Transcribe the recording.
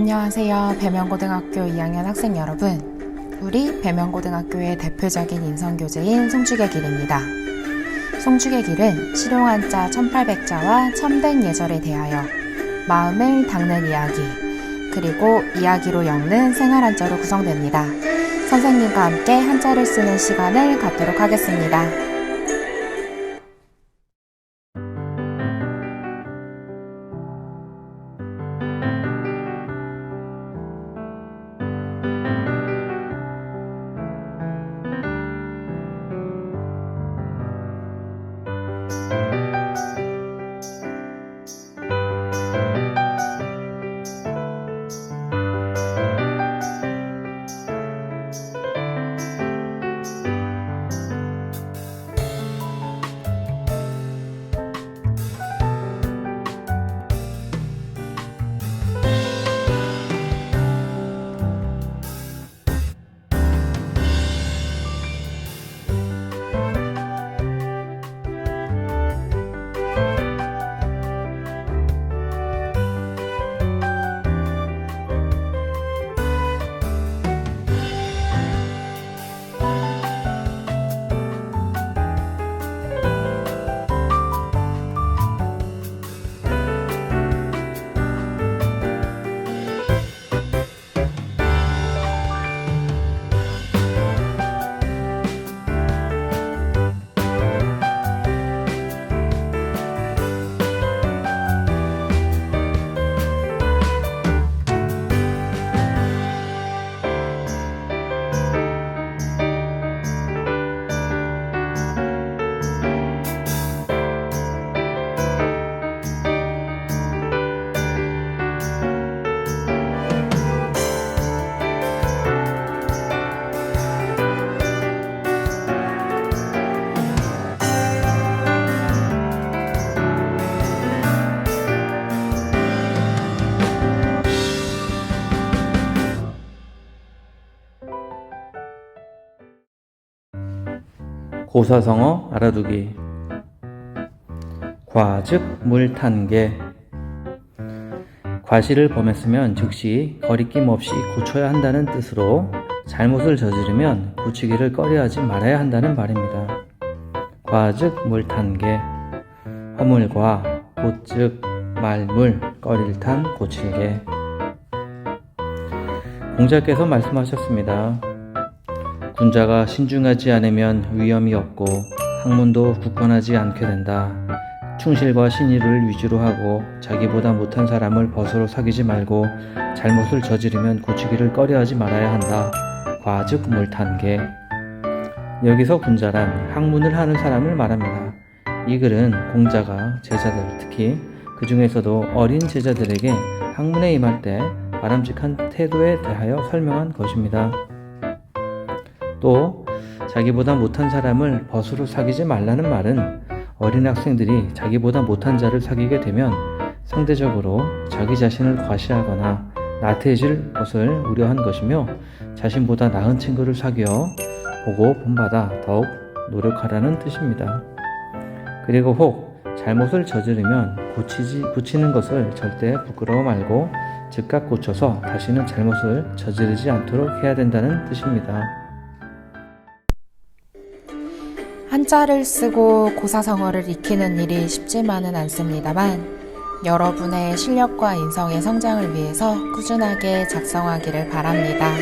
안녕하세요. 배명고등학교 2학년 학생 여러분. 우리 배명고등학교의 대표적인 인성교재인 송축의 길입니다. 송축의 길은 실용한자 1800자와 첨단 예절에 대하여 마음을 닦는 이야기, 그리고 이야기로 엮는 생활한자로 구성됩니다. 선생님과 함께 한자를 쓰는 시간을 갖도록 하겠습니다. Bye. 고사성어 알아두기 과즉 물탄개 과실을 범했으면 즉시 거리낌 없이 고쳐야 한다는 뜻으로 잘못을 저지르면 고치기를 꺼려하지 말아야 한다는 말입니다. 과즉 물탄개 허물과 곧즉 말물 꺼릴 탄 고칠개 공자께서 말씀하셨습니다. 군자가 신중하지 않으면 위험이 없고 학문도 굳건하지 않게 된다. 충실과 신의를 위주로 하고 자기보다 못한 사람을 벗으로 사귀지 말고 잘못을 저지르면 고치기를 꺼려하지 말아야 한다. 과즉 물탄개. 여기서 군자란 학문을 하는 사람을 말합니다. 이 글은 공자가 제자들, 특히 그 중에서도 어린 제자들에게 학문에 임할 때 바람직한 태도에 대하여 설명한 것입니다. 또 자기보다 못한 사람을 벗으로 사귀지 말라는 말은 어린 학생들이 자기보다 못한 자를 사귀게 되면 상대적으로 자기 자신을 과시하거나 나태해질 것을 우려한 것이며 자신보다 나은 친구를 사귀어 보고 본받아 더욱 노력하라는 뜻입니다. 그리고 혹 잘못을 저지르면 고치지, 고치는 것을 절대 부끄러워 말고 즉각 고쳐서 다시는 잘못을 저지르지 않도록 해야 된다는 뜻입니다. 한자를 쓰고 고사성어를 익히는 일이 쉽지만은 않습니다만 여러분의 실력과 인성의 성장을 위해서 꾸준하게 작성하기를 바랍니다.